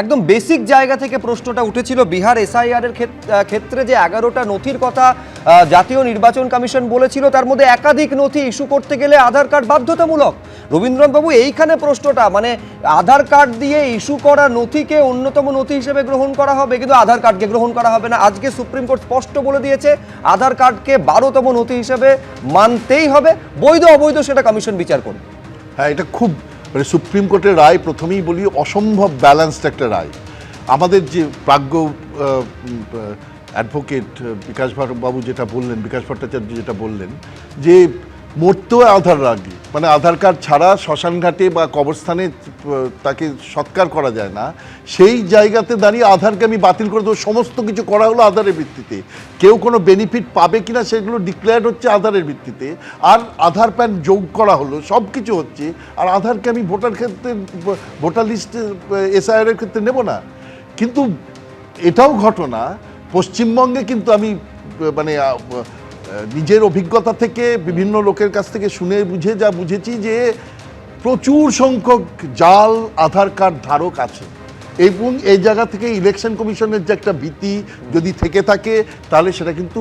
একদম বেসিক জায়গা থেকে প্রশ্নটা উঠেছিল। বিহার এসআইআর এর ক্ষেত্রে যে এগারোটা নথির কথা জাতীয় নির্বাচন কমিশন বলেছিল, তার মধ্যে একাধিক নথি ইস্যু করতে গেলে আধার কার্ড বাধ্যতামূলক। রবীন্দ্রনাথবাবু এইখানে প্রশ্নটা মানে আধার কার্ড দিয়ে ইস্যু করা নথিকে অন্যতম নথি হিসেবে গ্রহণ করা হবে, কিন্তু আধার কার্ডকে গ্রহণ করা হবে না। আজকে সুপ্রিম কোর্ট স্পষ্ট বলে দিয়েছে, আধার কার্ডকে বারোতম নথি হিসেবে মানতেই হবে। বৈধ অবৈধ সেটা কমিশন বিচার করবে। হ্যাঁ এটা খুব মানে সুপ্রিম কোর্টের রায় প্রথমেই বলি, অসম্ভব ব্যালেন্সড একটা রায়। আমাদের যে প্রাজ্ঞ অ্যাডভোকেট বিকাশ বাবু যেটা বললেন, বিকাশ ভট্টাচার্য যেটা বললেন, যে মরতেও আধার লাগে। মানে আধার কার্ড ছাড়া শ্মশানঘাটে বা কবরস্থানে তাকে সৎকার করা যায় না। সেই জায়গাতে দাঁড়িয়ে আধারকে আমি বাতিল করে দেবো। সমস্ত কিছু করা হলো আধারের ভিত্তিতে। কেউ কোনো বেনিফিট পাবে কি না সেগুলো ডিক্লেয়ার হচ্ছে আধারের ভিত্তিতে। আর আধার প্যান যোগ করা হলো, সব কিছু হচ্ছে। আর আধারকে আমি ভোটার ক্ষেত্রে, ভোটার লিস্টে এসআইআর এর ক্ষেত্রে নেব না। কিন্তু এটাও ঘটনা। পশ্চিমবঙ্গে কিন্তু আমি মানে নিজের অভিজ্ঞতা থেকে বিভিন্ন লোকের কাছ থেকে শুনে বুঝে যা বুঝেছি যে প্রচুর সংখ্যক জাল, আধার কার্ড ধারক আছে। এবং এই জায়গা থেকে ইলেকশন কমিশনের যে একটা ভীতি যদি থেকে থাকে, তাহলে সেটা কিন্তু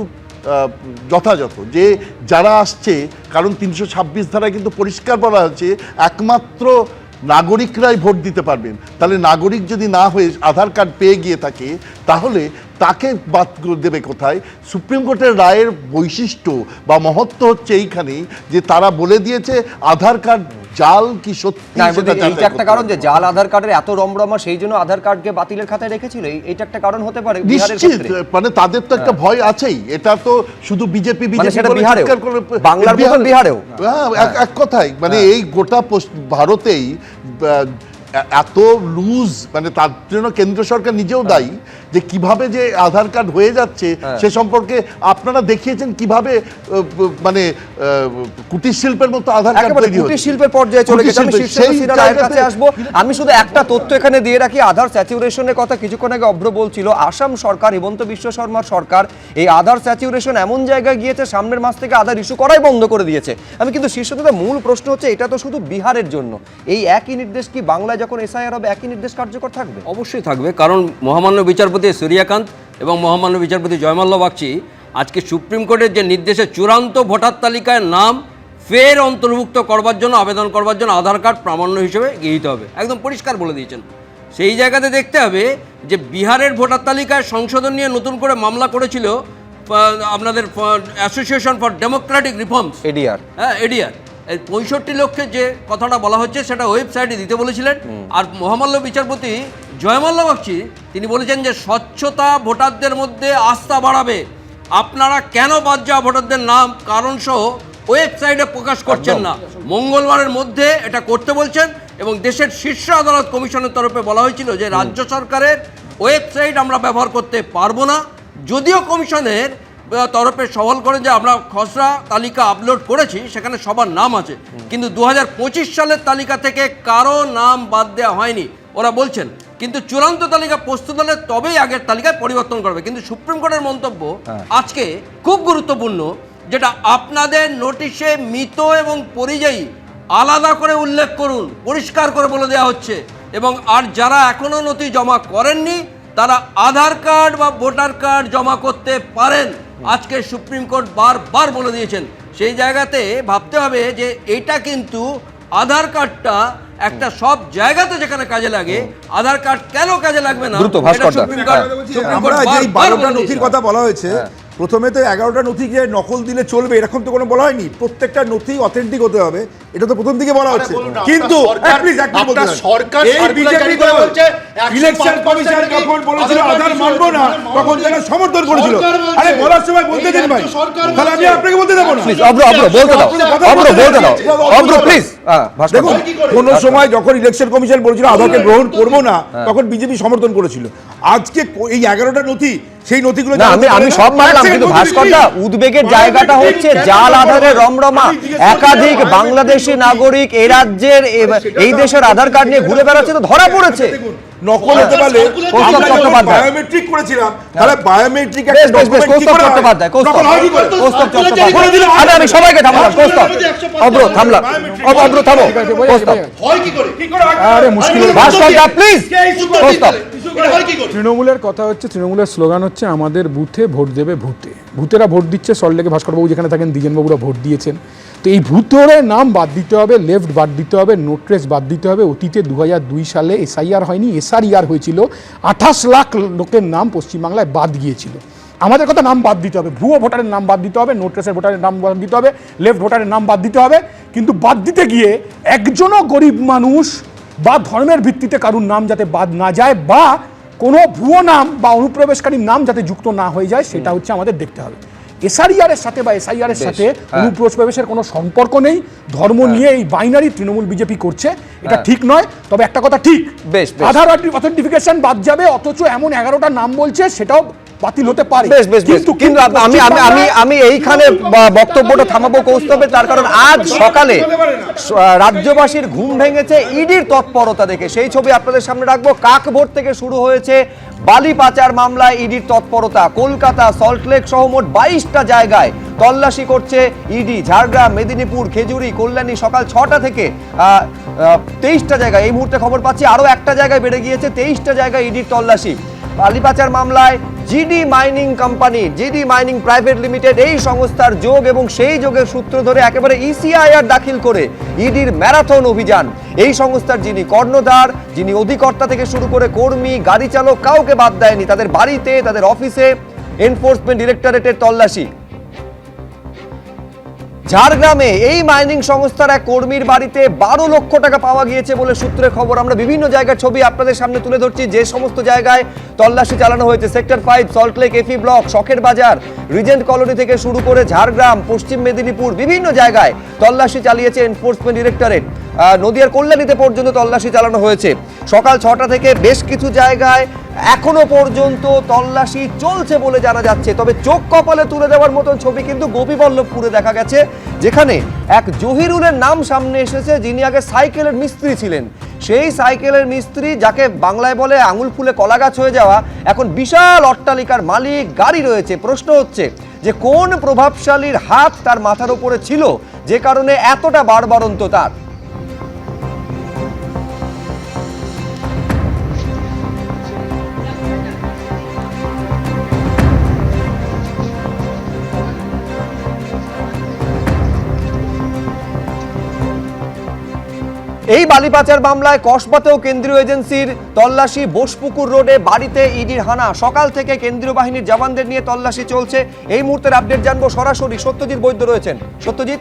যথাযথ। যে যারা আসছে, কারণ তিনশো ছাব্বিশ ধারায় কিন্তু পরিষ্কার বলা হয়েছে, একমাত্র নাগরিকরাই ভোট দিতে পারবেন। তাহলে নাগরিক যদি না হয়ে আধার কার্ড পেয়ে গিয়ে থাকে তাহলে তাকে বাদ দেবে কোথায়? সুপ্রিম কোর্টের রায়ের বৈশিষ্ট্য বা মহত্ব হচ্ছে এইখানেই যে তারা বলে দিয়েছে আধার কার্ড জাল কি সত্যি এইটা একটা কারণ যে জাল আধার কার্ডের এত রমরমা সেই জন্য আধার কার্ডকে বাতিলের খাতায় রেখেছিল। এই- এইটা একটা কারণ হতে পারে নিশ্চিত হ্যাঁ। মানে তাদের তো একটা ভয় আছেই। এটা তো শুধু বিজেপি মানে বিজেপি বিহারেও? বাংলার বিহারেও? হ্যাঁ এক- এক কথাই মানে এই গোটা ভারতেই এত লুজ মানে তার জন্য কেন্দ্র সরকার নিজেও দায়ী। যে কীভাবে যে আধার কার্ড হয়ে যাচ্ছে হ্যাঁ। সে সম্পর্কে আপনারা দেখিয়েছেন কীভাবে আহ, মানে কুটির শিল্পের মতো আধার কার্ড তৈরি কুটির শিল্পের পর্যায়ে চলে গেছে। আমি কাছে আসব। আমি শুধু একটা তথ্য এখানে দিয়ে রাখি। আধার স্যাচুরেশনের কথা কিছুক্ষণ আগে অভ্র বলছিল আসাম সরকার হিমন্ত বিশ্ব শর্মার সরকার এই আধার স্যাচুরেশন এমন জায়গায় গিয়েছে সামনের মাস থেকে আধার ইস্যু করাই বন্ধ করে দিয়েছে। আমি কিন্তু শীর্ষদাদা মূল প্রশ্ন হচ্ছে এটা তো শুধু বিহারের জন্য। এই একই নির্দেশ কি বাংলায় যখন এসআইআর হবে একই নির্দেশ কার্যকর থাকবে? অবশ্যই থাকবে কারণ মহামান্য বিচারপতি সূর্যকান্ত এবং মহামান্য বিচারপতি জয়মাল্য বাগচি আজকে সুপ্রিম কোর্টের যে নির্দেশে চূড়ান্ত ভোটার তালিকায় নাম ফের অন্তর্ভুক্ত করবার জন্য আবেদন করবার জন্য আধার কার্ড প্রামাণ্য হিসেবে গৃহীত হবে। একদম পরিষ্কার বলে দিয়েছেন। সেই জায়গাতে দেখতে হবে যে বিহারের ভোটার তালিকায় সংশোধন নিয়ে নতুন করে মামলা করেছিল আপনাদের association for democratic reforms ADR হ্যাঁ এডিআর পঁয়ষট্টি লক্ষের যে কথাটা বলা হচ্ছে সেটা ওয়েবসাইটে দিতে বলেছিলেন। আর মহামাল্য বিচারপতি জয়মাল্য বাগচি তিনি বলেছেন যে স্বচ্ছতা ভোটারদের মধ্যে আস্থা বাড়াবে। আপনারা কেন বাদ যাওয়া ভোটারদের নাম কারণ সহ ওয়েবসাইটে প্রকাশ করছেন না। মঙ্গলবারের মধ্যে এটা করতে বলছেন এবং দেশের শীর্ষ আদালত কমিশনের তরফে বলা হয়েছিল যে রাজ্য সরকারের ওয়েবসাইট আমরা ব্যবহার করতে পারব না। যদিও কমিশনের তরফে সওয়াল করেন যে আমরা খসড়া তালিকা আপলোড করেছি সেখানে সবার নাম আছে। কিন্তু দু হাজার পঁচিশ সালের তালিকা থেকে কারও নাম বাদ দেওয়া হয়নি ওরা বলছেন। কিন্তু চূড়ান্ত তালিকা প্রস্তুত হলে তবেই আগের তালিকায় পরিবর্তন করবে। কিন্তু সুপ্রিম কোর্টের মন্তব্য আজকে খুব গুরুত্বপূর্ণ যেটা আপনাদের নোটিশে মৃত এবং পরিযায়ী আলাদা করে উল্লেখ করুন পরিষ্কার করে বলে দেওয়া হচ্ছে। এবং আর যারা এখনও নথি জমা করেননি তারা আধার কার্ড বা ভোটার কার্ড জমা করতে পারেন। আজকে সুপ্রিম কোর্ট বারবার বলে দিয়েছেন। সেই জায়গাতে ভাবতে হবে যে এটা কিন্তু আধার কার্ডটা একটা সব জায়গাতে যেখানে কাজে লাগে আধার কার্ড কেন কাজে লাগবে না? দ্রুত, ভাস্কর কোর্ট আমরা যে বারোটা নথির কথা বলা হয়েছে প্রথমে তো এগারোটা নথি গিয়ে নকল দিলে চলবে এরকম তো কোনো বলা হয়নি। প্রত্যেকটা নথি অথেন্টিক হতে হবে। এটা তো প্রথম থেকে বলা হচ্ছে। কিন্তু সরকার- বলতে আপনার এই বিজেপি জারি করে দল বলছে, ইলেকশন কমিশন যখন বলেছিল আধার আধার মানবো না তখন মানবো সমর্থন করেছিল। আরে বলার সময় বলতে দিন ভাই। তাহলে আমি আপনাকে বলতে দেবো না। প্লিজ অভ্র অভ্র বলতে দাও। অভ্র বলতে দাও। অভ্র প্লিজ হ্যাঁ দেখুন? কোন সময় যখন ইলেকশন কমিশন বলেছিল আধারকে গ্রহণ করব না তখন বিজেপি সমর্থন করেছিল। আজকে এই এগারোটা নথি সেই নথিগুলো না আমি আমি সব। মানলাম কিন্তু ভাস্করটা ভাস্করদা উদ্বেগের জায়গাটা হচ্ছে জাল আধারে রমরমা একাধিক বাংলাদেশি নাগরিক এ রাজ্যের এই দেশের আধার কার্ড নিয়ে ঘুরে বেড়াচ্ছে তো ধরা পড়েছে নকল হতে পারলে কৌস্তব আমরা যখন চট্টোপাধ্যায়। বায়োমেট্রিক করেছিলাম তাহলে বায়োমেট্রিক চট্টোপাধ্যায় কৌস্তব। কৌস্তব চট্টোপাধ্যায়। আরে আমি সবাইকে থামলাম কৌস্তব। অব্র থামলাম। অব্র থামো। কৌস্তব। আরে মুশকিল ভাস্করদা প্লিজ কৌস্তব তৃণমূলের কথা হচ্ছে তৃণমূলের স্লোগান হচ্ছে আমাদের বুথে ভোট দেবে ভূতে। ভূতেরা ভোট দিচ্ছে সল্টলেকে ভাস্করবাবু যেখানে থাকেন দ্বিজেনবাবুরা ভোট দিয়েছেন। তো এই ভূতের নাম বাদ দিতে হবে লেফট বাদ দিতে হবে নোট্রেস বাদ দিতে হবে। অতীতে দু দুই সালে এসআইআর হয়নি এসআরইআর হয়েছিল। আঠাশ লাখ লোকের নাম পশ্চিমবাংলায় বাদ গিয়েছিল। আমাদের কথা নাম বাদ দিতে হবে ভুয়ো ভোটারের নাম বাদ দিতে হবে নোট্রেসের ভোটারের নাম বাদ দিতে হবে লেফট ভোটারের নাম বাদ দিতে হবে। কিন্তু বাদ দিতে গিয়ে একজনও গরিব মানুষ বা ধর্মের ভিত্তিতে কারুর নাম যাতে বাদ না যায় বা কোনো ভুয়ো নাম বা অনুপ্রবেশকারীর নাম যাতে যুক্ত না হয়ে যায় সেটা হচ্ছে আমাদের দেখতে হবে। এসআরইআর এর সাথে বা এসআইআর এর সাথে হ্যাঁ। অনুপ্রবেশের কোনো সম্পর্ক নেই ধর্ম নিয়ে এই বাইনারি তৃণমূল বিজেপি করছে এটা হ্যাঁ। ঠিক নয় তবে একটা কথা ঠিক বেশ। আধার অথেন্টিফিকেশন বাদ যাবে অথচ এমন এগারোটা নাম বলছে সেটাও বাতিল হতে পারে। বেশ বেশ বেশ। কিন্তু আমি আমি আমি আমি এইখানে বক্তব্যটা থামাবো কৌস্তবে তার কারণ আজ সকালে রাজ্যবাসীর ঘুম ভেঙেছে ইডির তৎপরতা দেখে। সেই ছবি আপনাদের সামনে রাখব। কাকভোর থেকে শুরু হয়েছে বালি পাচার মামলায় ইডির তৎপরতা। কলকাতা সল্টলেক সহ মোট বাইশটা জায়গায় তল্লাশি করছে ইডি। ঝাড়গ্রাম মেদিনীপুর খেজুরি কল্যাণী সকাল ছটা থেকে তেইশটা জায়গায়। এই মুহূর্তে খবর পাচ্ছি আরও একটা জায়গায় বেড়ে গিয়েছে তেইশটা জায়গায় ইডির তল্লাশি। বালি পাচার মামলায় GD mining company, GD mining private limited এই সংস্থার যোগ এবং সেই যোগের সূত্র ধরে একেবারে E ইসিআইআর দাখিল করে ইডির ম্যারাথন অভিযান। এই সংস্থার যিনি কর্ণধার, যিনি অধিকর্তা থেকে শুরু করে কর্মী, গাড়ি চালক কাউকে বাদ দেয়নি, তাদের বাড়িতে, তাদের অফিসে এনফোর্সমেন্ট ডিরেক্টরেটের তল্লাশি। ঝাড়গ্রামে এই মাইনিং সংস্থার এক কর্মীর বাড়িতে বারো লক্ষ টাকা পাওয়া গিয়েছে বলে সূত্রে খবর। আমরা বিভিন্ন জায়গার ছবি আপনাদের সামনে তুলে ধরছি। যে সমস্ত জায়গায় তল্লাশি চালানো হয়েছে, sector five Salt Lake F E block, Sakher Bazar, Regent colony থেকে শুরু করে ঝাড়গ্রাম, পশ্চিম মেদিনীপুর, বিভিন্ন জায়গায় তল্লাশি চালিয়েছে এনফোর্সমেন্ট ডিরেক্টরেট। নদিয়ার কল্যাণীতে পর্যন্ত তল্লাশি চালানো হয়েছে। সকাল ছটা থেকে বেশ কিছু জায়গায় এখনও পর্যন্ত তল্লাশি চলছে বলে জানা যাচ্ছে। তবে চোখ কপালে তুলে দেওয়ার মতন ছবি কিন্তু গোপীবল্লভপুরে দেখা গেছে, যেখানে এক জহিরুলের নাম সামনে এসেছে, যিনি আগে সাইকেলের মিস্ত্রি ছিলেন। সেই সাইকেলের মিস্ত্রি, যাকে বাংলায় বলে আঙুল ফুলে কলা গাছ হয়ে যাওয়া, এখন বিশাল অট্টালিকার মালিক, গাড়ি রয়েছে। প্রশ্ন হচ্ছে যে কোন প্রভাবশালীর হাত তার মাথার উপরে ছিল, যে কারণে এতটা বাড়বাড়ন্ত তার? এই বালিপাচার মামলায় কসবাতেও কেন্দ্রীয় এজেন্সির তল্লাশি বোসপুকুর রোডে বাড়িতে ইডির হানা। সকাল থেকে কেন্দ্রীয় বাহিনীর জওয়ানদের নিয়ে তল্লাশি চলছে। এই মুহূর্তের আপডেট জানব সরাসরি সত্যজিৎ বৈদ্য রয়েছেন। সত্যজিৎ?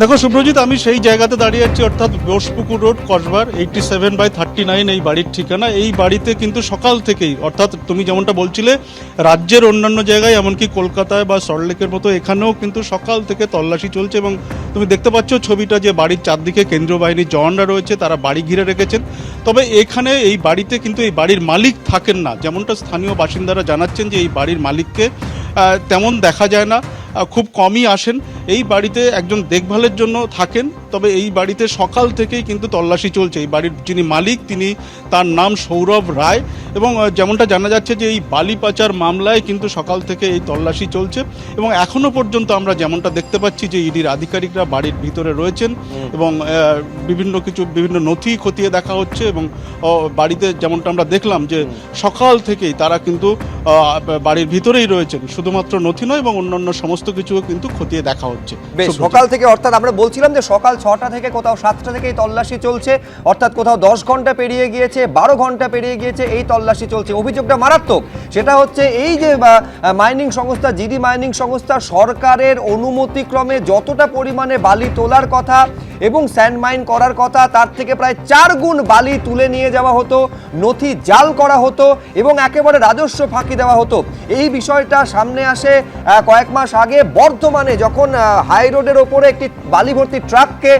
দেখো সুপ্রজিৎ আমি সেই জায়গাতে দাঁড়িয়ে আছি, অর্থাৎ Bosepukur road, কসবার eighty seven by thirty nine এই বাড়ির ঠিকানা। এই বাড়িতে কিন্তু সকাল থেকেই, অর্থাৎ তুমি যেমনটা বলছিলে, রাজ্যের অন্যান্য জায়গায়, এমনকি কলকাতায় বা সল্টলেকের মতো, এখানেও কিন্তু সকাল থেকে তল্লাশি চলছে এবং তুমি দেখতে পাচ্ছ ছবিটা যে বাড়ির চারদিকে কেন্দ্রীয় বাহিনীর জওয়ানরা রয়েছে, তারা বাড়ি ঘিরে রেখেছেন। তবে এখানে এই বাড়িতে কিন্তু এই বাড়ির মালিক থাকেন না। যেমনটা স্থানীয় বাসিন্দারা জানাচ্ছেন যে এই বাড়ির মালিককে তেমন দেখা যায় না। খুব কমই আসেন। এই বাড়িতে একজন দেখভালের জন্য থাকেন তবে এই বাড়িতে সকাল থেকেই কিন্তু তল্লাশি চলছে। এই বাড়ির যিনি মালিক তিনি তার নাম সৌরভ রায় এবং যেমনটা জানা যাচ্ছে যে এই বালি পাচার মামলায় কিন্তু সকাল থেকে এই তল্লাশি চলছে এবং এখনও পর্যন্ত আমরা যেমনটা দেখতে পাচ্ছি যে ইডির আধিকারিকরা বাড়ির ভিতরে রয়েছেন এবং বিভিন্ন কিছু বিভিন্ন নথি খতিয়ে দেখা হচ্ছে এবং বাড়িতে যেমনটা আমরা দেখলাম যে সকাল থেকেই তারা কিন্তু বাড়ির ভিতরেই রয়েছেন। শুধুমাত্র নথি নয় এবং অন্যান্য সমস্ত কিছুও কিন্তু খতিয়ে দেখা হচ্ছে। বেশ সকাল থেকে অর্থাৎ আমরা বলছিলাম যে সকাল ছটা থেকে কোথাও সাতটা থেকেই তল্লাশি চলছে অর্থাৎ কোথাও দশ ঘণ্টা পেরিয়ে গিয়েছে বারো ঘণ্টা পেরিয়ে গিয়েছে এই তল্লাশি চলছে। অভিযোগটা মারাত্মক। সেটা হচ্ছে এই যে মাইনিং সংস্থা জিডি মাইনিং সংস্থা সরকারের অনুমতিক্রমে যতটা পরিমাণে বালি তোলার কথা এবং স্যান্ড মাইন করার কথা তার থেকে প্রায় চার গুণ বালি তুলে নিয়ে যাওয়া হতো নথি জাল করা হতো এবং একেবারে রাজস্ব ফাঁকি দেওয়া হতো। এই বিষয়টা সামনে আসে কয়েক মাস আগে বর্ধমানে যখন হাই রোডের ওপরে একটি বালি ভর্তি ট্রাককে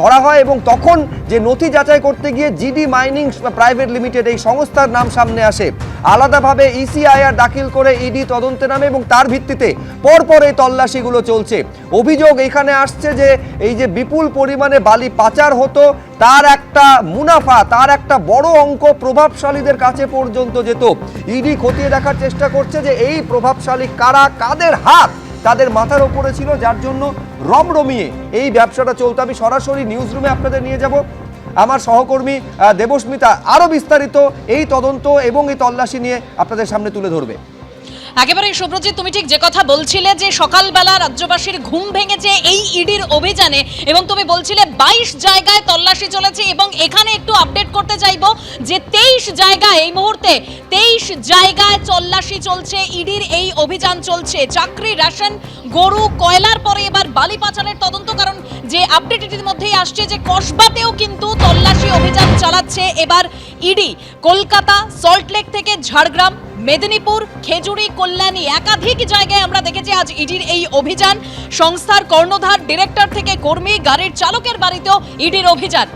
ধরা হয় এবং তখন যে নথি যাচাই করতে গিয়ে জিডি মাইনিং প্রাইভেট লিমিটেড এই সংস্থার নাম সামনে আসে। আলাদাভাবে E ইসিআইআর দাখিল করে ইডি তদন্তে নামে এবং তার ভিত্তিতে পরপর এই তল্লাশিগুলো চলছে। অভিযোগ এখানে আসছে যে এই যে বিপুল পরিমাণে বালি পাচার হতো, তার একটা মুনাফা, তার একটা বড় অঙ্ক প্রভাবশালীদের কাছে পর্যন্ত যেত। ইডি খতিয়ে দেখার চেষ্টা করছে যে এই প্রভাবশালী কারা, কাদের হাত তাদের মাথার ওপরে ছিল, যার জন্য রমরমিয়ে এই ব্যবসাটা চলতো। আমি সরাসরি নিউজ রুমে আপনাদের নিয়ে যাব। আমার সহকর্মী দেবস্মিতা আরও বিস্তারিত এই তদন্ত এবং এই তল্লাশি নিয়ে আপনাদের সামনে তুলে ধরবে। একেবারে সুব্রজিৎ, তুমি ঠিক যে কথা বলছিলে যে সকালবেলা রাজ্যবাসীর ঘুম ভেঙেছে এই ইডির অভিযানে এবং তুমি বলছিলে বাইশ জায়গায় তল্লাশি চলেছে এবং এখানে একটু আপডেট করতে চাইব যে তেইশ জায়গায় এই মুহূর্তে তেইশ জায়গায় তল্লাশি চলছে, ইডির এই অভিযান চলছে, চাকরি, রেশন, গরু, কয়লার পরে এবার বালি পাচারের তদন্ত, কারণ যে আপডেট মধ্যেই আসছে যে কসবাতেও কিন্তু তল্লাশি অভিযান চালাচ্ছে এবার ইডি। কলকাতা, সল্টলেক থেকে ঝাড়গ্রাম মেদিনীপুর, খেজুরি, কল্যাণী একাধিক জায়গায় আমরা দেখেছি আজ ইডির এই অভিযান। সংস্থার কর্ণধার, ডিরেক্টর থেকে কর্মী, গাড়ির চালকের বাড়িতেও ইডির অভিযান।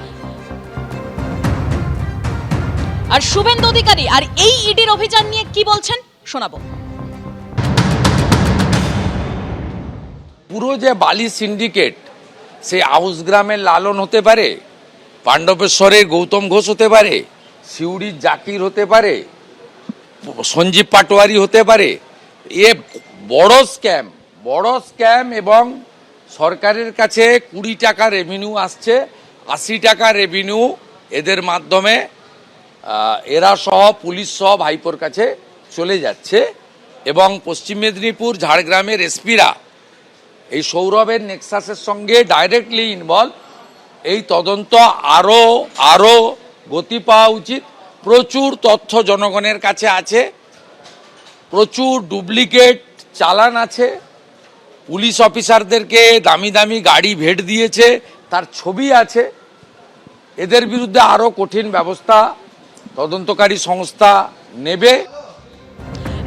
আর শুভেন্দু অধিকারী, আর এই ইডির অভিযান নিয়ে কি বলছেন? শোনাবো। পুরো যে বালি সিন্ডিকেট সে আউস গ্রামের লালন হতে পারে, পাণ্ডবেশ্বরের গৌতম ঘোষ হতে পারে, সিউড়ির জাকির হতে পারে সঞ্জীব পাটোয়ারি হতে পারে। এ বড় স্ক্যাম বড় স্ক্যাম এবং সরকারের কাছে কুড়ি টাকা রেভিনিউ আসছে, আশি টাকা রেভিনিউ এদের মাধ্যমে এরা সহ পুলিশ সহ ভাইপোর কাছে চলে যাচ্ছে এবং পশ্চিম মেদিনীপুর, ঝাড়গ্রামের এসপিরা এই সৌরভের নেক্সাসের সঙ্গে ডাইরেক্টলি ইনভলভ এই তদন্ত আরও আরও গতি পাওয়া উচিত। প্রচুর তথ্য জনগণের কাছে আছে, প্রচুর ডুপ্লিকেট চালান আছে, পুলিশ অফিসারদেরকে দামি দামি গাড়ি ভেট দিয়েছে, তার ছবি আছে। এদের বিরুদ্ধে আরও কঠিন ব্যবস্থা তদন্তকারী সংস্থা নেবে।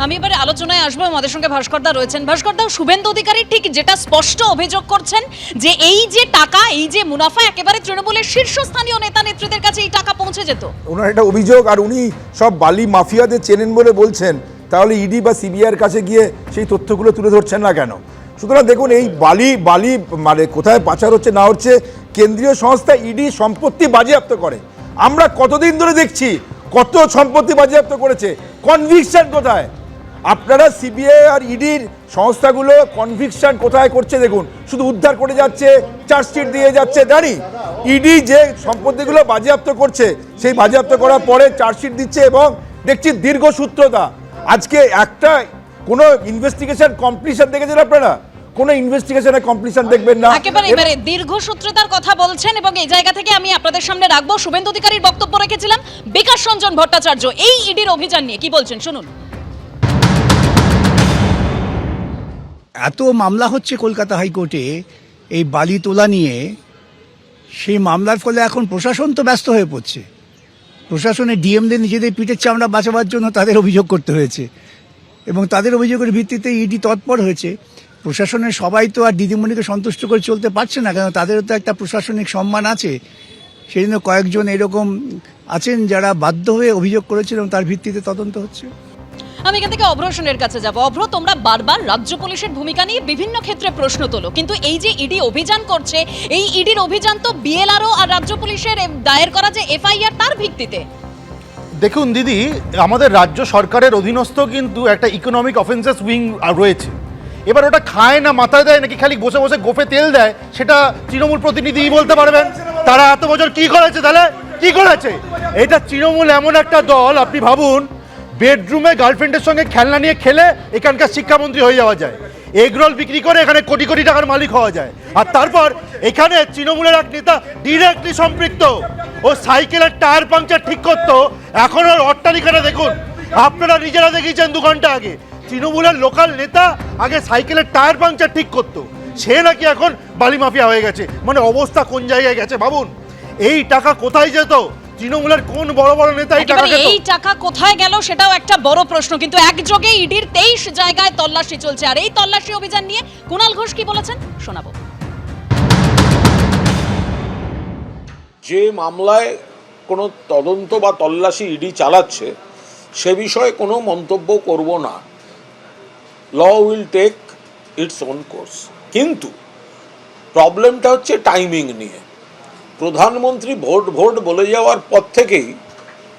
আমি এবারে আলোচনায় আসব আমাদের সঙ্গে ভাস্করদা রয়েছেন। ভাস্করদা, শুভেন্দু অধিকারী ঠিক যেটা স্পষ্ট অভিযোগ করছেন যে এই যে টাকা, এই যে মুনাফা একেবারে তৃণমূলের শীর্ষস্থানীয় নেতা নেত্রীদের কাছে এই টাকা পৌঁছে যেত। ওনার একটা অভিযোগ, আর উনি সব বালি মাফিয়াদের চেনেন বলে বলছেন। তাহলে ইডি বা সিবিআইয়ের কাছে গিয়ে সেই তথ্যগুলো তুলে ধরছেন না কেন? সুতরাং দেখুন, এই বালি বালি মানে কোথায় পাচার হচ্ছে, না হচ্ছে, কেন্দ্রীয় সংস্থা ইডি সম্পত্তি বাজেয়াপ্ত করে। আমরা কতদিন ধরে দেখছি, কত সম্পত্তি বাজেয়াপ্ত করেছে কনভিকশন কোথায়? আপনারা সিবিআই আর ইডির সংস্থাগুলো কনভিকশন কোথায় করছে দেখুন। শুধু উদ্ধার করে যাচ্ছে চার্জশিট দিয়ে যাচ্ছে জানি ইডি যে সম্পত্তিগুলো বাজেয়াপ্ত করছে সেই বাজেয়াপ্ত করার পরে চার্জশিট দিচ্ছে এবং দেখছি দীর্ঘসূত্রতা আজকে একটা কোনো ইনভেস্টিগেশন কমপ্লিশন দেখেছেন আপনারা? কোনো ইনভেস্টিগেশনের কমপ্লিশন দেখবেন না। একেবারে এবং- এবারে দীর্ঘসূত্রতার কথা বলছেন এবং এই জায়গা থেকে আমি আপনাদের সামনে রাখব। শুভেন্দু অধিকারীর বক্তব্য রেখেছিলাম। বিকাশ রঞ্জন ভট্টাচার্য এই ইডির অভিযান নিয়ে কি বলছেন? শুনুন। এত মামলা হচ্ছে কলকাতা হাইকোর্টে, এই বালি তোলা নিয়ে, সেই মামলার ফলে এখন প্রশাসন তো ব্যস্ত হয়ে পড়ছে। প্রশাসনে ডিএমদের নিজেদের পিঠের চামড়া বাঁচাবার জন্য তাদের অভিযোগ করতে হয়েছে এবং তাদের অভিযোগের ভিত্তিতে ইডি তৎপর হয়েছে। প্রশাসনের সবাই তো আর দিদিমণিকে সন্তুষ্ট করে চলতে পারছে না, কেন তাদেরও তো একটা প্রশাসনিক সম্মান আছে। সেই জন্য কয়েকজন এরকম আছেন যারা বাধ্য হয়ে অভিযোগ করেছেন এবং তার ভিত্তিতে তদন্ত হচ্ছে। আমি এখান থেকে অভ্র কাছে যাব। অভ্র, তোমরা বারবার রাজ্য পুলিশের ভূমিকা নিয়ে বিভিন্ন ক্ষেত্রে প্রশ্ন তোলো। কিন্তু এই যে ইডি অভিযান করছে, এই ইডির অভিযান তো বিএলআরও আর রাজ্য পুলিশের দায়ের করা যে এফআইআর তার ভিত্তিতে। দেখুন দিদি, আমাদের রাজ্য সরকারের অধীনস্থ কিন্তু একটা ইকোনমিক অফেন্সেস উইং রয়েছে। এবার ওটা খায় না, মাথায় দেয় নাকি খালি বসে বসে গোফে তেল দেয়, সেটা তৃণমূল প্রতিনিধিই বলতে পারবেন। তারা এত বছর কি করেছে তাহলে? কি করেছে? এটা তৃণমূল এমন একটা দল, আপনি ভাবুন বেডরুমে গার্লফ্রেন্ডের সঙ্গে খেলনা নিয়ে খেলে এখানকার শিক্ষামন্ত্রী হয়ে যাওয়া যায়। এগরোল বিক্রি করে এখানে কোটি কোটি টাকার মালিক হওয়া যায়। আর তারপর এখানে তৃণমূলের এক নেতা ডিরেক্টলি সম্পৃক্ত। ও সাইকেলের টায়ার পাংচার ঠিক করতো। এখন আর অট্টালিকাটা দেখুন। আপনারা নিজেরা দেখিয়েছেন দু ঘণ্টা আগে। তৃণমূলের লোকাল নেতা আগে সাইকেলের টায়ার পাংচার ঠিক করতো। সে নাকি এখন বালি মাফিয়া হয়ে গেছে। মানে অবস্থা কোন জায়গায় গেছে ভাবুন। এই টাকা কোথায় যেত? তৃণমূলের কোন বড় বড় নেতা এই টাকা খেত এই টাকা কোথায় গেল সেটাও একটা বড় প্রশ্ন। কিন্তু একযোগে ইডির তেইশ জায়গায় তল্লাশি চলছে। আর এই তল্লাশি অভিযান নিয়ে কুণাল ঘোষ কি বলেছেন? শোনাবো। যে মামলায় কোনো তদন্ত বা তল্লাশি ইডি চালাচ্ছে সে বিষয়ে কোনো মন্তব্য করব না। Law will take its own course কিন্তু প্রবলেমটা হচ্ছে টাইমিং নিয়ে। প্রধানমন্ত্রী ভোট ভোট বলে যাওয়ার পর থেকেই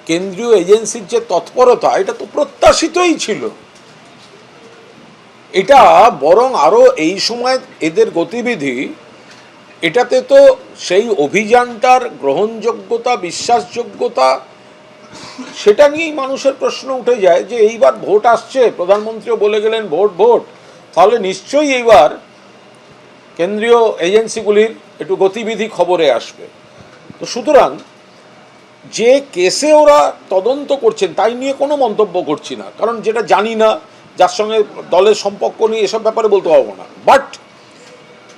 কেন্দ্রীয় এজেন্সির যে তৎপরতা, এটা তো প্রত্যাশিতই ছিল। এটা বরং আরও এই সময় এদের গতিবিধি, এটাতে তো সেই অভিযানটার গ্রহণযোগ্যতা, বিশ্বাসযোগ্যতা, সেটা নিয়েই মানুষের প্রশ্ন উঠে যায় যে এইবার ভোট আসছে, প্রধানমন্ত্রীও বলে গেলেন ভোট ভোট। তাহলে নিশ্চয়ই এইবার কেন্দ্রীয় এজেন্সিগুলির একটু গতিবিধি খবরে আসবে। তো সুতরাং যে কেসে ওরা তদন্ত করছেন, তাই নিয়ে কোনো মন্তব্য করছি না। কারণ যেটা জানি না, যার সঙ্গে দলের সম্পর্ক নিয়ে এসব ব্যাপারে বলতে পারব না। বাট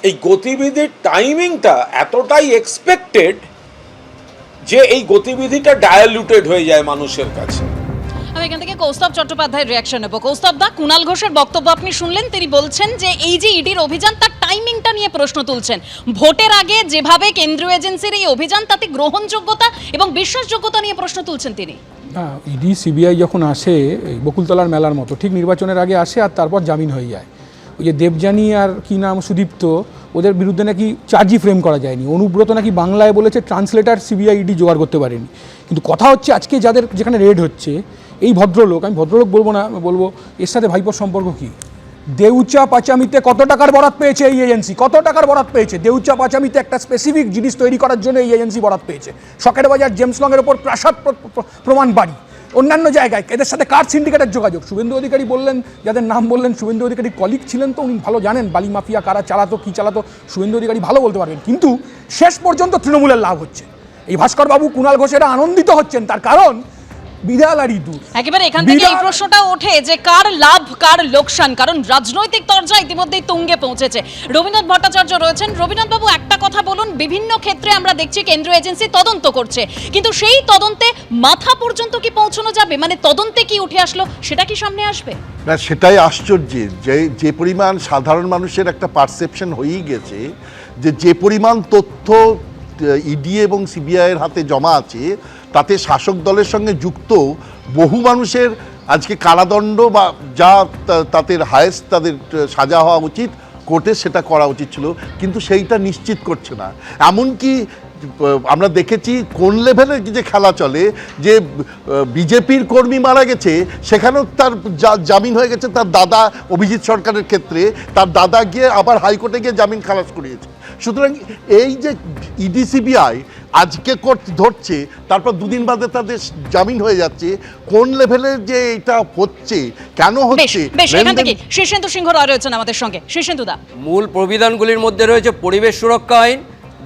এই গতিবিধির টাইমিংটা এতটাই এক্সপেক্টেড যে এই গতিবিধিটা ডায়ালুটেড হয়ে যায় মানুষের কাছে। আমি এখান থেকে কৌস্তব চট্টোপাধ্যায়ের রিয়াকশন নেব। কৌস্তব দা কুণাল ঘোষের বক্তব্য আপনি শুনলেন, তিনি বলছেন যে এই যে ইডির অভিযান, তার টাইমিংটা নিয়ে প্রশ্ন তুলছেন। ভোটের আগে যেভাবে কেন্দ্রীয় এজেন্সির এই অভিযান, তাতে গ্রহণযোগ্যতা এবং বিশ্বাসযোগ্যতা নিয়ে প্রশ্ন তুলছেন তিনি। না, ইডি, সিবিআই যখন আসে বকুলতলার মেলার মতো, ঠিক নির্বাচনের আগে আসে আর তারপর জামিন হয়ে যায়। ওই যে দেবযানী আর কি নাম, সুদীপ্ত, ওদের বিরুদ্ধে নাকি চার্জই ফ্রেম করা যায়নি। অনুব্রত নাকি বাংলায় বলেছে ট্রান্সলেটার সিবিআই, ইডি জোগাড় করতে পারেনি। কিন্তু কথা হচ্ছে, আজকে যাদের যেখানে রেড হচ্ছে এই ভদ্রলোক, আমি ভদ্রলোক বলব না, বলব, এর সাথে ভাইপোর সম্পর্ক কী? দেউচা পাচামিতে কত টাকার বরাত পেয়েছে এই এজেন্সি কত টাকার বরাত পেয়েছে? দেউচা পাচামিতে একটা স্পেসিফিক জিনিস তৈরি করার জন্য এই এজেন্সি বরাত পেয়েছে। শকের বাজার জেমস লংয়ের ওপর প্রাসাদ প্র- প্র- প্রমাণ বাড়ি। অন্যান্য জায়গায়, এদের সাথে কার সিন্ডিকেটের যোগাযোগ? শুভেন্দু অধিকারী বললেন, যাদের নাম বললেন শুভেন্দু অধিকারী কলিগ ছিলেন তো, উনি ভালো জানেন, বালি মাফিয়া কারা চালাতো, কী চালাতো, শুভেন্দু অধিকারী ভালো বলতে পারবেন। কিন্তু শেষ পর্যন্ত তৃণমূলের লাভ হচ্ছে। এই ভাস্কর বাবু কুণাল ঘোষেরা আনন্দিত হচ্ছেন, তার কারণ বিড়াল আর ইঁদুর একেবারে এখান থেকে এই প্রশ্নটা ওঠে যে কার লাভ কার লোকসান? কারণ রাজনৈতিক তরজা ইতিমধ্যেই তুঙ্গে পৌঁছেছে। রবীন্দ্রনাথ ভট্টাচার্য রয়েছেন। রবীন্দ্রনাথ বাবু একটা কথা বলুন বিভিন্ন ক্ষেত্রে আমরা দেখছি কেন্দ্রীয় এজেন্সি তদন্ত করছে। কিন্তু সেই তদন্তে মাথা পর্যন্ত কি পৌঁছানো যাবে? মানে তদন্তে কি উঠে আসলো সেটা কি সামনে আসবে? না সেটাই আশ্চর্যের। যে যে পরিমাণ সাধারণ মানুষের একটা পারসেপশন হয়েই গেছে যে যে পরিমাণ তথ্য ইডি এবং সিবিআইয়ের হাতে জমা আছে তাতে শাসক দলের সঙ্গে যুক্ত বহু মানুষের আজকে কারাদণ্ড বা যা তাদের হায়েস্ট তাদের সাজা হওয়া উচিত, কোর্টে সেটা করা উচিত ছিল, কিন্তু সেইটা নিশ্চিত করছে না। এমনকি আমরা দেখেছি কোন লেভেলে যে খেলা চলে, যে বিজেপির কর্মী মারা গেছে, সেখানেও তার জামিন হয়ে গেছে, তার দাদা অভিজিৎ সরকারের ক্ষেত্রে, তার দাদা গিয়ে আবার হাইকোর্টে গিয়ে জামিন খালাস করিয়েছে। সুতরাং এই যে ইডিসিবিআই আজকে কোর্ট ধরছে তারপর দুদিন বাদে তাদের জামিন হয়ে যাচ্ছে। কোন লেভেলে যে এটা হচ্ছে কেন হচ্ছে? শীর্ষেন্দু সিংহ রয় রয়েছেন আমাদের সঙ্গে। শীর্ষেন্দু দা। মূল প্রবিধানগুলির মধ্যে রয়েছে পরিবেশ সুরক্ষা আইন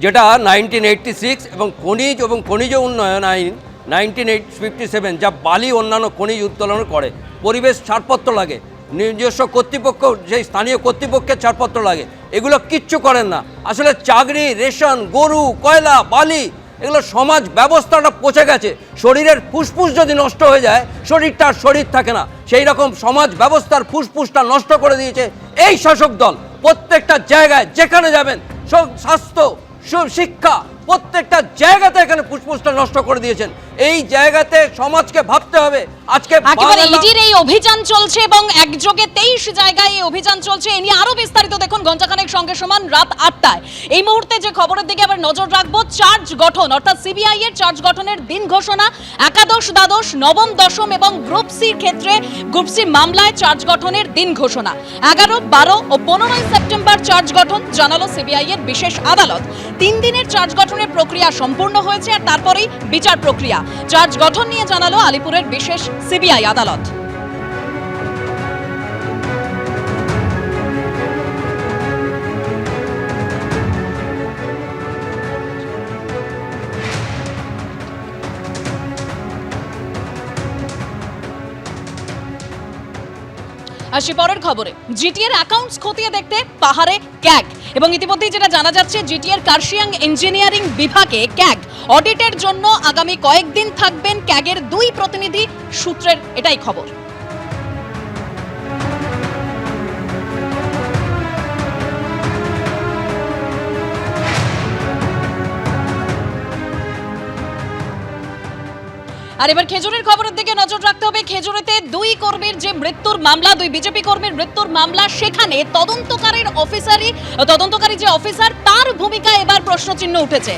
যেটা নাইনটিন এইটটি সিক্স এবং খনিজ এবং খনিজ উন্নয়ন আইন নাইনটিন এইট ফিফটি সেভেন যা বালি অন্যান্য খনিজ উত্তোলন করে। পরিবেশ ছাড়পত্র লাগে। নিজস্ব কর্তৃপক্ষ, সেই স্থানীয় কর্তৃপক্ষের ছাড়পত্র লাগে। এগুলো কিচ্ছু করেন না। আসলে চাকরি, রেশন, গরু, কয়লা, বালি, এগুলো সমাজ ব্যবস্থাটা পচে গেছে। শরীরের ফুসফুস যদি নষ্ট হয়ে যায়, শরীরটা শরীর থাকে না। সেই রকম সমাজ ব্যবস্থার ফুসফুসটা নষ্ট করে দিয়েছে এই শাসক দল। প্রত্যেকটা জায়গায় যেখানে যাবেন, সব স্বাস্থ্য শিক্ষা প্রত্যেকটা জায়গাতে এখানে ফুসফুসটা নষ্ট করে দিয়েছেন। এই জায়গাতে সমাজকে ভাবতে হবে আজকে ইডির এই অভিযান চলছে এবং একযোগে তেইশ জায়গায় এই অভিযান চলছে। এ নিয়ে আরও বিস্তারিত দেখুন ঘণ্টাখানেক সঙ্গে সমান রাত আটটায়। এই মুহূর্তে যে খবরের দিকে আবার নজর রাখব চার্জ গঠন অর্থাৎ সিবিআই এর চার্জ গঠনের দিন ঘোষণা একাদশ দ্বাদশ নবম দশম এবং গ্রুপ সির ক্ষেত্রে গ্রুপ সি মামলায় চার্জ গঠনের দিন ঘোষণা। এগারো বারো ও পনেরোই সেপ্টেম্বর চার্জ গঠন জানালো সিবিআই এর বিশেষ আদালত। তিন দিনের চার্জ গঠনের প্রক্রিয়া সম্পূর্ণ হয়েছে আর তারপরেই বিচার প্রক্রিয়া। চার্জ গঠন নিয়ে জানালো আলিপুরের বিশেষ সিবিআই আদালত। আসি পরের খবরে। জিটিএর অ্যাকাউন্টস খতিয়ে দেখতে পাহাড়ে ক্যাগ। এবং ইতিমধ্যেই যেটা জানা যাচ্ছে, জিটিএর কার্শিয়াং ইঞ্জিনিয়ারিং বিভাগে ক্যাগ। অডিটের জন্য আগামী কয়েকদিন থাকবেন ক্যাগের দুই প্রতিনিধি সূত্রের এটাই খবর। আর এবার খেজুরের খবরের দিকে নজর রাখতে হবে। খেজুরিতে দুই কর্মীর যে মৃত্যুর মামলা, দুই বিজেপি কর্মীর মৃত্যুর মামলা, সেখানে তদন্তকারীর অফিসারই তদন্তকারী যে অফিসার তার ভূমিকা এবার প্রশ্নচিহ্ন উঠেছে।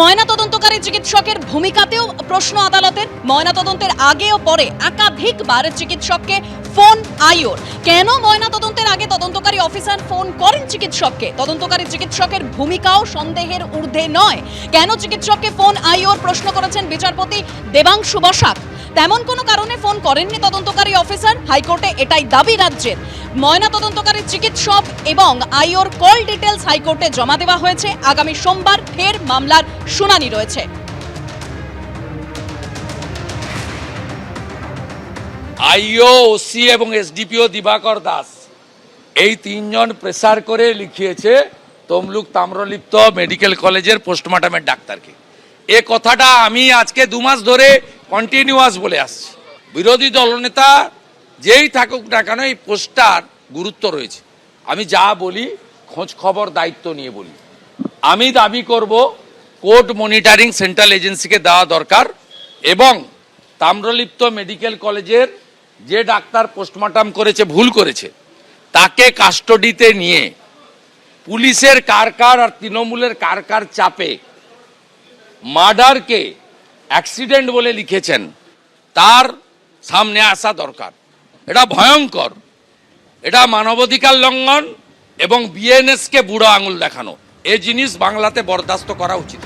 ময়না তদন্তকারী চিকিৎসকের ভূমিকাতেও প্রশ্ন আদালতের। ময়না তদন্তের আগে ও পরে একাধিকবার চিকিৎসককে ফোন আইওর কেন ময়না তদন্তের আগে তদন্তকারী অফিসার ফোন করেন চিকিৎসককে? তদন্তকারী চিকিৎসকের ভূমিকাও সন্দেহের ঊর্ধ্বে নয়। কেন চিকিৎসককে ফোন আইওর প্রশ্ন করেছেন বিচারপতি দেবাংশু বসাক? তেমন কোনো কারণে ফোন করেননি তদন্তকারী অফিসার। হাইকোর্টে এটাই দাবি রাজ্যের। ময়না তদন্তকারী চিকিৎসক এবং আইওর কল ডিটেলস হাইকোর্টে জমা দেওয়া হয়েছে। আগামী সোমবার ফের মামলার শুনানি রয়েছে। আইও, ওসি এবং এসডিপিও দিবাকর দাস। এই তিনজন প্রেসার করে লিখিয়েছে তমলুক তাম্রলিপ্ত মেডিকেল কলেজের পোস্টমর্টমের ডাক্তারকে। এ কথাটা আমি আজকে দু মাস ধরে কন্টিনিউয়াস বলে আসছি। বিরোধী দলনেতা যেই থাকুক না কেন এই পোস্টার গুরুত্ব রয়েছে। আমি যা বলি, খোঁজ খবর দায়িত্ব নিয়ে বলি। আমি দাবি করব, কোর্ট মনিটারিং সেন্ট্রাল এজেন্সিকে দেওয়া দরকার এবং তাম্রলিপ্ত মেডিকেল কলেজের যে ডাক্তার পোস্টমর্টম করেছে, ভুল করেছে, তাকে কাস্টডিতে নিয়ে পুলিশের কারকার আর তৃণমূলের কারকার চাপে মার্ডারকে অ্যাক্সিডেন্ট বলে লিখেছেন, তার সামনে আসা দরকার। এটা ভয়ঙ্কর। এটা মানবাধিকার লঙ্ঘন এবং বিএনএসকে বুড়ো আঙুল দেখানো। এ জিনিস বাংলাতে বরদাস্ত করা উচিত।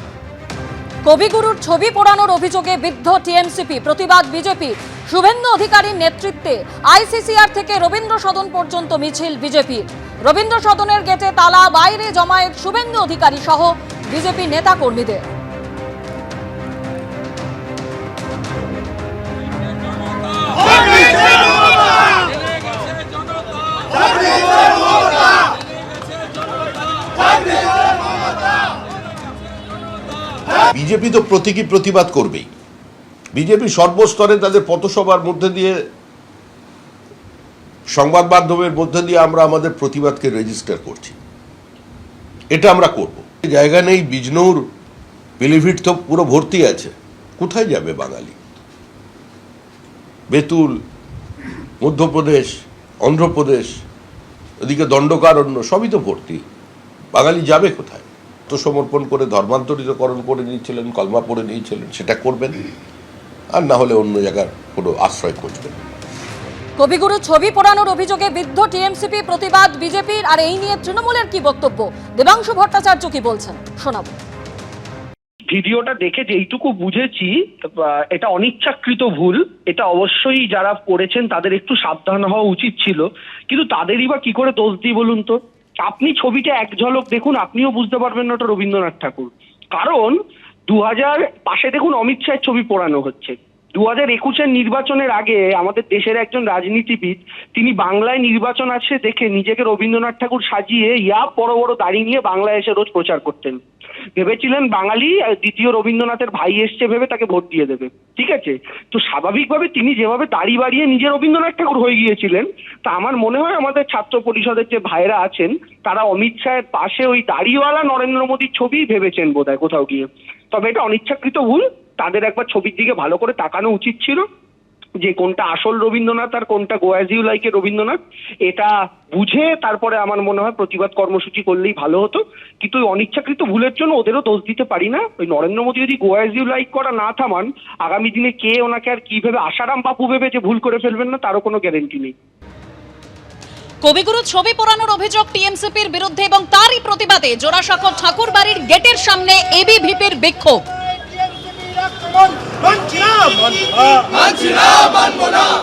কবিগুরুর ছবি পোড়ানোর অভিযোগে বিদ্ধ টিএমসিপি, প্রতিবাদ বিজেপি, শুভেন্দু অধিকারীর নেতৃত্বে আইসিসিআর থেকে রবীন্দ্র সদন পর্যন্ত মিছিল বিজেপির রবীন্দ্র সদনের গেটে তালা, বাইরে জমায়েত শুভেন্দু অধিকারী সহ বিজেপি নেতা কর্মীদের বিজেপি তো প্রতীকী প্রতিবাদ করবেই। বিজেপি সর্বস্তরে তাদের পথসভার মধ্যে দিয়ে, সংবাদ মাধ্যমের মধ্যে দিয়ে আমরা আমাদের প্রতিবাদকে রেজিস্টার করছি। এটা আমরা করব। জায়গা নেই, বিজনৌর পিলিভিট তো পুরো ভর্তি আছে। কোথায় যাবে বাঙালি? বেতুল, মধ্যপ্রদেশ, অন্ধ্রপ্রদেশ, ওদিকে দণ্ডকারণ্য, সবই তো ভর্তি। বাঙালি যাবে কোথায়? আত্মসমর্পণ করে ধর্মান্তরিতকরণ করে নিয়েছিলেন কলমা পড়ে নিয়েছিলেন সেটা করবেন। আর না হলে অন্য জায়গার কোনো আশ্রয় খুঁজবেন। কবিগুরু ছবি পোড়ানোর অভিযোগে বিদ্ধ টিএমসিপি প্রতিবাদ বিজেপির আর এই নিয়ে তৃণমূলের কি বক্তব্য? দেবাংশু ভট্টাচার্য কি বলছেন? শোনাবো। ভিডিওটা দেখে যেইটুকু বুঝেছি আহ, এটা অনিচ্ছাকৃত ভুল। এটা অবশ্যই যারা করেছেন তাদের একটু সাবধান হওয়া উচিত ছিল। কিন্তু তাদেরই বা কি করে দোষ দিই বলুন তো? আপনি ছবিটা এক ঝলক দেখুন, আপনিও বুঝতে পারবেন না ওটা রবীন্দ্রনাথ ঠাকুর। কারণ দু হাজার পাশে দেখুন অমিত শাহের ছবি পোড়ানো হচ্ছে। দু হাজার একুশের নির্বাচনের আগে আমাদের দেশের একজন রাজনীতিবিদ, তিনি বাংলায় নির্বাচন আছে দেখে নিজেকে রবীন্দ্রনাথ ঠাকুর সাজিয়ে ইয়া বড় বড় দাড়ি নিয়ে বাংলায় এসে রোজ প্রচার করতেন। ভেবেছিলেন বাঙালি দ্বিতীয় রবীন্দ্রনাথের ভাই এসছে ভেবে তাকে ভোট দিয়ে দেবে। ঠিক আছে? তো স্বাভাবিকভাবে তিনি যেভাবে দাড়ি বাড়িয়ে নিজে রবীন্দ্রনাথ ঠাকুর হয়ে গিয়েছিলেন, তা আমার মনে হয় আমাদের ছাত্র পরিষদের যে ভাইরা আছেন, তারা অমিত শাহের পাশে ওই দাড়িওয়ালা নরেন্দ্র মোদীর ছবি ভেবেছেন বোধহয় কোথাও গিয়ে। তবে এটা অনিচ্ছাকৃত ভুল। তাদের একবার ছবির দিকে ভালো করে তাকানো উচিত ছিল যে কোনটা আসল রবীন্দ্রনাথ আর কোনটা গোয়াজিউ লাইকের রবীন্দ্রনাথ। এটা বুঝে তারপরে আমার মনে হয় প্রতিবাদ কর্মসূচি করলেই ভালো হতো। কিন্তু ওই অনিচ্ছাকৃত ভুলের জন্য ওদেরও দোষ দিতে পারি না। ওই নরেন্দ্র মোদী যদি গোয়াজিউ লাইক করা না থামান, আগামী দিনে কে ওনাকে আর কি ভেবে আশারাম বাপু ভেবে যে ভুল করে ফেলবেন না, তারও কোনো গ্যারেন্টি নেই। কবিগুরু ছবি পোড়ানোর অভিযোগ টিএমসিপির বিরুদ্ধে এবং তারই প্রতিবাদে জোড়াসাঁকো ঠাকুর বাড়ির গেটের সামনে এবিভিপির বিক্ষোভ।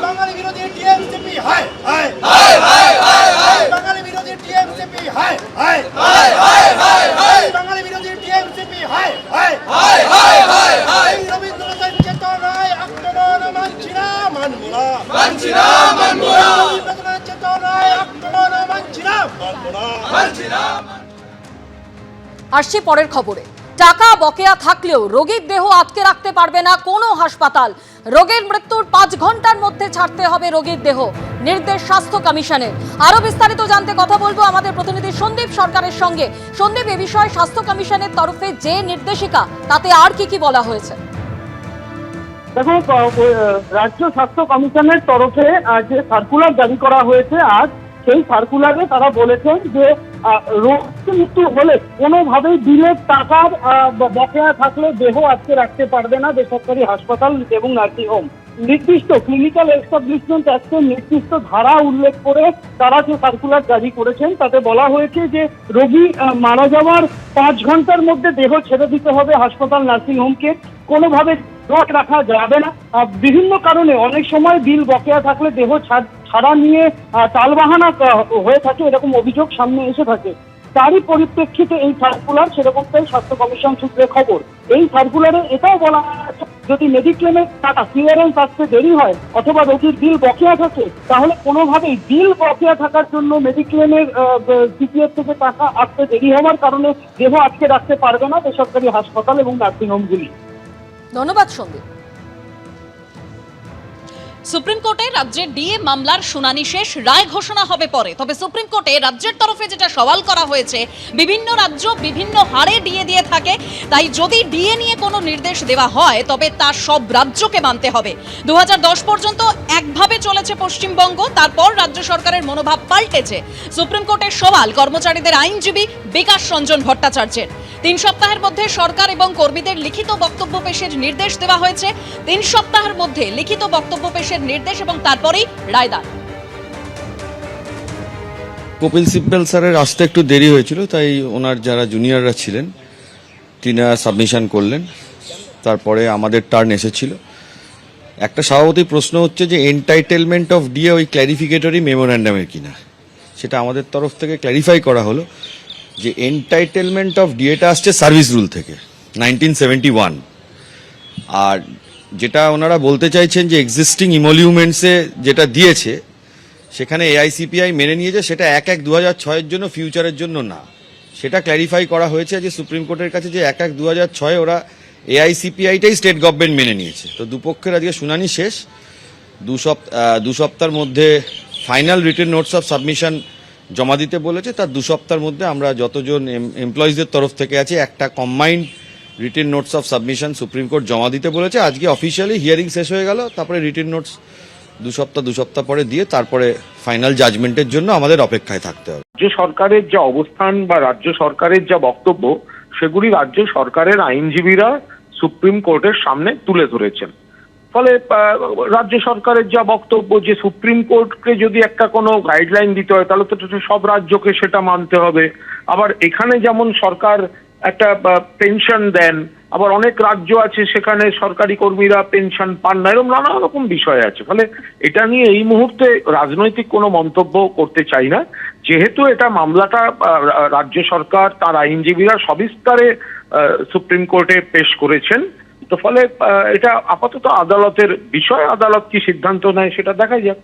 বাঙালি বিরোধী টিএমসিপি হায় হায়। হায় হায় হায় হায়। বাঙালি বিরোধী টিএমসিপি হায় হায়। হায় হায় হায় হায়। বাঙালি বিরোধী টিএমসিপি হায় হায়। হায় হায় হায় হায়। রবীন্দ্রনাথের চেতনায় আক্রমণ মানছি না মানব না। মানছি না মানব না। রবীন্দ্রনাথের চেতনায় আক্রমণ মানছি না মানব না। মানছি না। আসছি পরের খবরে। টাকা বকেয়া থাকলেও রোগীর দেহ আটকে রাখতে পারবে না কোনো হাসপাতাল। রোগের মৃত্যুর পাঁচ ঘণ্টার মধ্যে ছাড়তে হবে রোগীর দেহ, নির্দেশ স্বাস্থ্য কমিশনের। আরও বিস্তারিত জানতে কথা বলব আমাদের প্রতিনিধি সন্দীপ সরকারের সঙ্গে। সন্দীপ, এ বিষয়ে স্বাস্থ্য কমিশনের তরফে যে নির্দেশিকা, তাতে আর কি কি বলা হয়েছে? দেখো রাজ্য স্বাস্থ্য কমিশনের তরফে যে সার্কুলার জারি করা হয়েছে। আজ সেই সার্কুলারে তারা বলেছেন যে হলে বিলের টাকার বকেয়া থাকলে দেহ আটকে রাখতে পারবে না বেসরকারি হাসপাতাল এবং নির্দিষ্ট ক্লিনিক্যাল এস্টাবলিশমেন্ট অ্যাক্টের নির্দিষ্ট ধারা উল্লেখ করে তারা যে সার্কুলার জারি করেছেন, তাতে বলা হয়েছে যে রোগী মারা যাওয়ার পাঁচ ঘণ্টার মধ্যে দেহ ছেড়ে দিতে হবে হাসপাতাল নার্সিং হোমকে। কোনোভাবে রাখা যাবে না। বিভিন্ন কারণে অনেক সময় বিল বকেয়া থাকলে দেহ ছাড়- ছাড়া নিয়ে টালবাহানা হয়ে থাকে, এরকম অভিযোগ সামনে এসে থাকে। তারই পরিপ্রেক্ষিতে এই সার্কুলার সেরকমটাই স্বাস্থ্য কমিশন সূত্রে খবর। এই সার্কুলারে এটাও বলা যদি মেডিক্লেমের টাকা ক্লিয়ারেন্স আসতে দেরি হয়, অথবা রোগীর বিল বকেয়া থাকে, তাহলে কোনোভাবেই বিল বকেয়া থাকার জন্য মেডিক্লেমের সিপিএফ থেকে টাকা আসতে দেরি হওয়ার কারণে দেহ আটকে রাখতে পারবে না বেসরকারি হাসপাতাল এবং নার্সিংহোমগুলি ধন্যবাদ সন্দীপ। সুপ্রিম কোর্টে রাজ্যের ডিএ মামলার শুনানি শেষ, রায় ঘোষণা হবে পরে। তবে সুপ্রিম কোর্টে রাজ্যের তরফে যেটা সওয়াল করা হয়েছে, বিভিন্ন রাজ্য বিভিন্ন হারে ডিএ দিয়ে থাকে। তাই যদি ডিএ নিয়ে কোনো নির্দেশ দেওয়া হয়, তবে তা সব রাজ্যকে মানতে হবে। দুহাজার দশ পর্যন্ত একভাবে চলেছে পশ্চিমবঙ্গ, তারপর রাজ্য সরকারের মনোভাব পাল্টেছে। সুপ্রিম কোর্টের সওয়াল কর্মচারীদের আইনজীবী বিকাশ রঞ্জন ভট্টাচার্যের। তিন সপ্তাহের মধ্যে সরকার এবং কর্মীদের লিখিত বক্তব্য পেশের নির্দেশ দেওয়া হয়েছে। তিন সপ্তাহের মধ্যে লিখিত বক্তব্য পেশের নির্দেশ এবং তারপরেই রায়দান। কপিল সিব্বল স্যারের আসতে একটু দেরি হয়েছিল, তাই ওনার যারা জুনিয়ররা ছিলেন তিনারা সাবমিশন করলেন। তারপরে আমাদের টার্ন এসেছিল। একটা স্বাভাবিক প্রশ্ন হচ্ছে যে এন্টাইটেলমেন্ট অফ ডিএ ওই ক্ল্যারিফিকেটরি মেমোরান্ডামের কিনা? সেটা আমাদের তরফ থেকে ক্ল্যারিফাই করা হলো যে এন্টাইটেলমেন্ট অফ ডিএটা আসছে সার্ভিস রুল থেকে নাইনটিন সেভেন্টি ওয়ান আর যেটা ওনারা বলতে চাইছেন যে এক্সিস্টিং ইমলিউমেন্টসে যেটা দিয়েছে, সেখানে এআইসিপিআই মেনে নিয়েছে, সেটা এক এক দু হাজার ছয়ের জন্য ফিউচারের জন্য না। সেটা ক্ল্যারিফাই করা হয়েছে যে সুপ্রিম কোর্টের কাছে যে এক এক দু হাজার ছয়ে ওরা এআইসিপিআইটাই স্টেট গভর্নমেন্ট মেনে নিয়েছে। তো দুপক্ষের আজকে শুনানি শেষ। দু সপ্তাহ দু সপ্তাহের মধ্যে final written notes of submission জমা দিতে বলেছে। তার দু সপ্তাহের মধ্যে আমরা যতজন এমপ্লয়িজদের তরফ থেকে আছে, একটা combined written notes of submission supreme court জমা দিতে বলেছে। আজকে অফিসিয়ালি হিয়ারিং শেষ হয়ে গেল, তারপরে রিটেন নোটস দু সপ্তাহ দু সপ্তাহ পরে দিয়ে তারপরে ফাইনাল জাজমেন্টের জন্য আমাদের অপেক্ষায় থাকতে হবে। রাজ্য সরকারের যা অবস্থান বা রাজ্য সরকারের যা বক্তব্য, সেগুলি রাজ্য সরকারের আইনজীবীরা সুপ্রিম কোর্টের সামনে তুলে ধরেছেন। ফলে রাজ্য সরকারের যা বক্তব্য যে সুপ্রিম কোর্টকে যদি একটা কোনো গাইডলাইন দিতে হয়, তাহলে তো সব রাজ্যকে সেটা মানতে হবে। আবার এখানে যেমন সরকার একটা পেনশন দেন। আবার অনেক রাজ্য আছে সেখানে সরকারি কর্মীরা পেনশন পান না। এরকম নানা রকম বিষয় আছে। ফলে এটা নিয়ে এই মুহূর্তে রাজনৈতিক কোনো মন্তব্য করতে চাই না। যেহেতু এটা মামলাটা রাজ্য সরকার, তার আইনজীবীরা সবিস্তারে সুপ্রিম কোর্টে পেশ করেছেন। তো ফলে এটা আপাতত আদালতের বিষয়। আদালত কি সিদ্ধান্ত নেয় সেটা দেখা যাক।